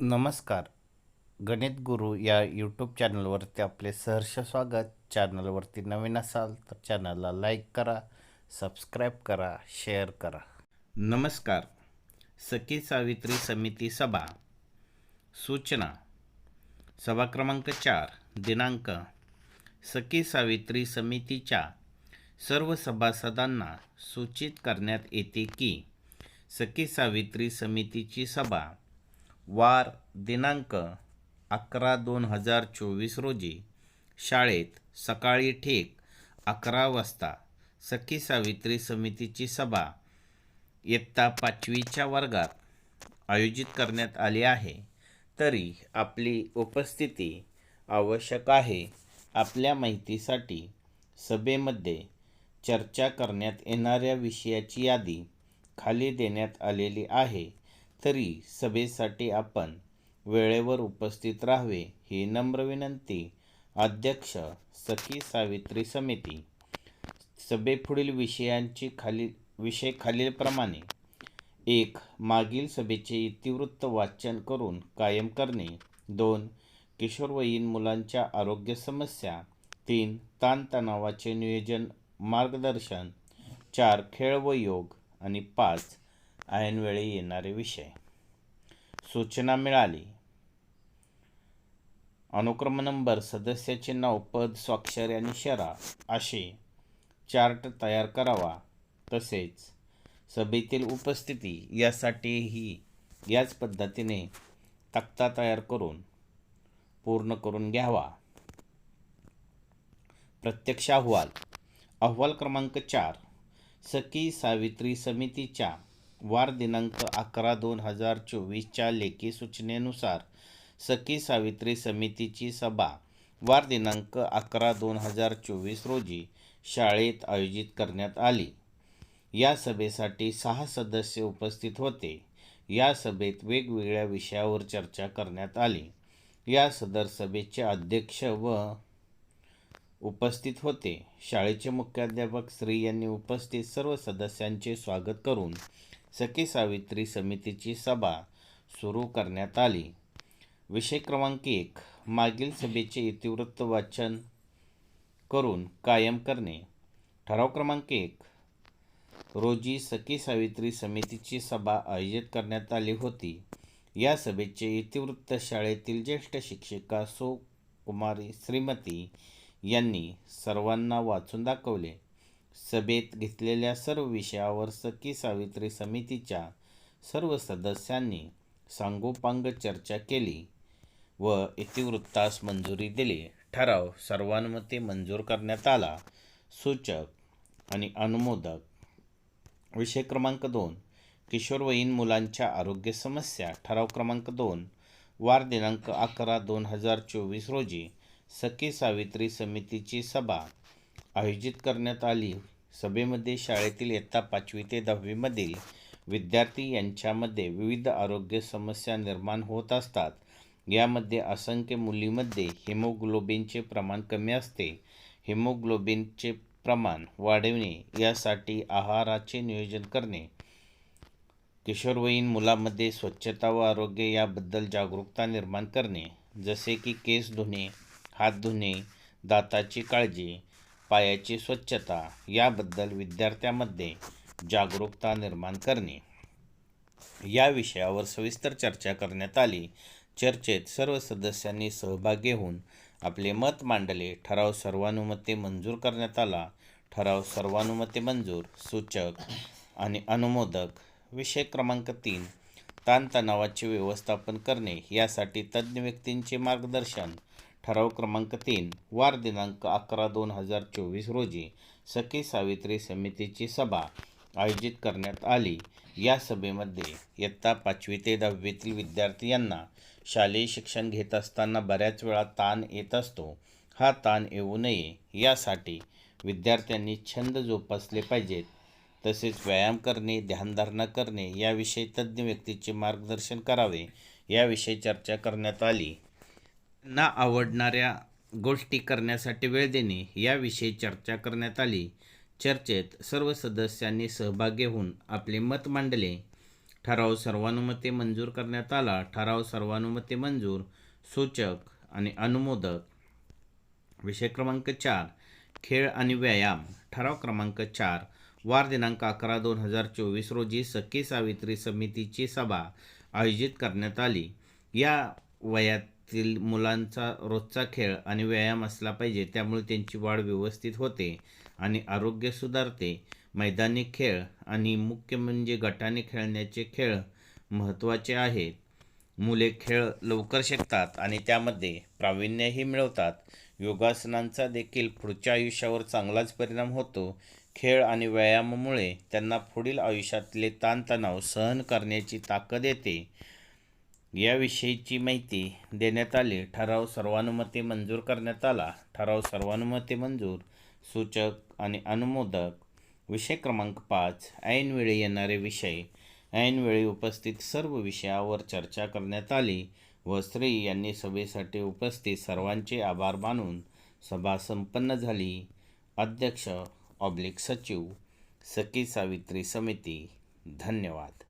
नमस्कार. गणित गुरु या यूट्यूब चॅनलवरती आपले सहर्ष स्वागत. चॅनलवरती नवीन असाल तर चॅनलला लाईक करा सबस्क्राईब करा शेअर करा. नमस्कार. सखी सावित्री समिती सभा. सूचना. सभा क्रमांक चार दिनांक. सखी सावित्री समितीच्या सर्व सभासदांना सूचित करण्यात येते की सखी सावित्री समितीची सभा वार दिनांक अकरा दोन हजार चोवीस रोजी शाळेत सकाळी ठीक अकरा वाजता सखी सावित्री समितीची सभा इयत्ता पाचवीच्या वर्गात आयोजित करण्यात आली आहे. तरी आपली उपस्थिती आवश्यक आहे. आपल्या माहितीसाठी सभेमध्ये चर्चा करण्यात येणाऱ्या विषयाची यादी खाली देण्यात आलेली आहे. तरी सभेसाठी आपण वेळेवर उपस्थित राहावे ही नम्र विनंती. अध्यक्ष सखी सावित्री समिती. सभेपुढील विषयांची खाली विषय खालीलप्रमाणे. एक मागील सभेचे इतिवृत्त वाचन करून कायम करणे. दोन किशोरवयीन मुलांच्या आरोग्य समस्या. तीन ताणतणावाचे नियोजन मार्गदर्शन. चार खेळ व योग. आणि पाच ऐनवेळी येणारे विषय. सूचना मिळाली. अनुक्रम नंबर सदस्याचे नाव पद स्वाक्षर आणि शरा असे चार्ट तयार करावा. तसेच सभेतील उपस्थिती यासाठीही याच पद्धतीने तक्ता तयार करून पूर्ण करून घ्यावा. प्रत्यक्ष अहवाल. अहवाल क्रमांक चार सखी सावित्री समितीच्या वार दिनांक अकरा दोन हजार चोवीसच्या लेखी सूचनेनुसार सखी सावित्री समितीची सभा वार दिनांक अकरा दोन हजार चोवीस रोजी शाळेत आयोजित करण्यात आली. या सभेसाठी सहा सदस्य उपस्थित होते. या सभेत वेगवेगळ्या विषयावर चर्चा करण्यात आली. या सदर सभेचे अध्यक्ष व उपस्थित होते. शाळेचे मुख्याध्यापक श्री यांनी उपस्थित सर्व सदस्यांचे स्वागत करून सखी सावित्री समितीची सभा सुरू करण्यात आली. विषय क्रमांक एक मागील सभेचे इतिवृत्त वाचन करून कायम करणे. ठराव क्रमांक एक रोजी सखी सावित्री समितीची सभा आयोजित करण्यात आली होती. या सभेचे इतिवृत्त शाळेतील ज्येष्ठ शिक्षिका सो कुमारी श्रीमती यांनी सर्वांना वाचून दाखवले. सभेत घेतलेल्या सर्व विषयावर सखी सावित्री समितीच्या सर्व सदस्यांनी सांगोपांग चर्चा केली व इतिवृत्तास मंजुरी दिली. ठराव सर्वानुमते मंजूर करण्यात आला. सूचक आणि अनुमोदक. विषय क्रमांक दोन. किशोरवयीन मुलांच्या आरोग्य समस्या. ठराव क्रमांक दोन. वार दिनांक अकरा दोन हजार चोवीस रोजी सखी सावित्री समितीची सभा आयोजित करण्यात आली. सभेमध्ये शाळेतील इयत्ता पाचवी ते दहावीमधील विद्यार्थी यांच्यामध्ये विविध आरोग्य समस्या निर्माण होत असतात. यामध्ये असंख्य मुलीमध्ये हिमोग्लोबिनचे प्रमाण कमी असते. हिमोग्लोबिनचे प्रमाण वाढविणे यासाठी आहाराचे नियोजन करणे किशोरवयीन मुलामध्ये स्वच्छता व आरोग्य याबद्दल जागरूकता निर्माण करणे जसे की केस धुणे हात धुणे दाताची काळजी पायाची स्वच्छता याबद्दल विद्यार्थ्यांमध्ये जागरूकता निर्माण करणे. या विषयावर सविस्तर चर्चा करण्यात आली. चर्चेत सर्व सदस्यांनी सहभागी होऊन आपले मत मांडले. ठराव सर्वानुमते मंजूर करण्यात आला. ठराव सर्वानुमते मंजूर सूचक आणि अनुमोदक. विषय क्रमांक तीन ताणतणावाचे व्यवस्थापन करणे. यासाठी तज्ज्ञ व्यक्तींचे मार्गदर्शन. ठराव क्रमांक तीन वार दिनांक अकरा दोन हजार चोवीस रोजी सखी सावित्री समितीची सभा आयोजित करण्यात आली. या सभेमध्ये इयत्ता पाचवी ते दहावीतील विद्यार्थी यांना शालेय शिक्षण घेत असताना बऱ्याच वेळा ताण येत असतो. हा ताण येऊ नये यासाठी विद्यार्थ्यांनी छंद जोपासले पाहिजेत. तसेच व्यायाम करणे ध्यानधारणा करणे याविषयी तज्ज्ञ व्यक्तीचे मार्गदर्शन करावे याविषयी चर्चा करण्यात आली. ना आवडणाऱ्या गोष्टी करण्यासाठी वेळ देणे याविषयी चर्चा करण्यात आली. चर्चेत सर्व सदस्यांनी सहभागी होऊन आपले मत मांडले. ठराव सर्वानुमते मंजूर करण्यात आला. ठराव सर्वानुमते मंजूर सूचक आणि अनुमोदक. विषय क्रमांक चार खेळ आणि व्यायाम. ठराव क्रमांक चार वार दिनांक अकरा दोन हजार चोवीस रोजी सखी सावित्री समितीची सभा आयोजित करण्यात आली. या वयात वयातील मुलांचा रोजचा खेळ आणि व्यायाम असला पाहिजे त्यामुळे त्यांची वाढ व्यवस्थित होते आणि आरोग्य सुधारते. मैदानी खेळ आणि मुख्य म्हणजे गटाने खेळण्याचे खेळ महत्त्वाचे आहेत. मुले खेळ लवकर शिकतात आणि त्यामध्ये प्रावीण्यही मिळवतात. योगासनांचा देखील पुढच्या आयुष्यावर चांगलाच परिणाम होतो. खेळ आणि व्यायामामुळे त्यांना पुढील आयुष्यातले ताणतणाव सहन करण्याची ताकद येते. याविषयीची माहिती देण्यात आली. ठराव सर्वानुमते मंजूर करण्यात आला. ठराव सर्वानुमते मंजूर. सूचक आणि अनुमोदक. विषय क्रमांक पाच. ऐनवेळी येणारे विषय. ऐनवेळी उपस्थित सर्व विषयावर चर्चा करण्यात आली व स्त्री यांनी सभेसाठी उपस्थित सर्वांचे आभार मानून सभा संपन्न झाली. अध्यक्ष ऑब्लिक सचिव सखी सावित्री समिती. धन्यवाद.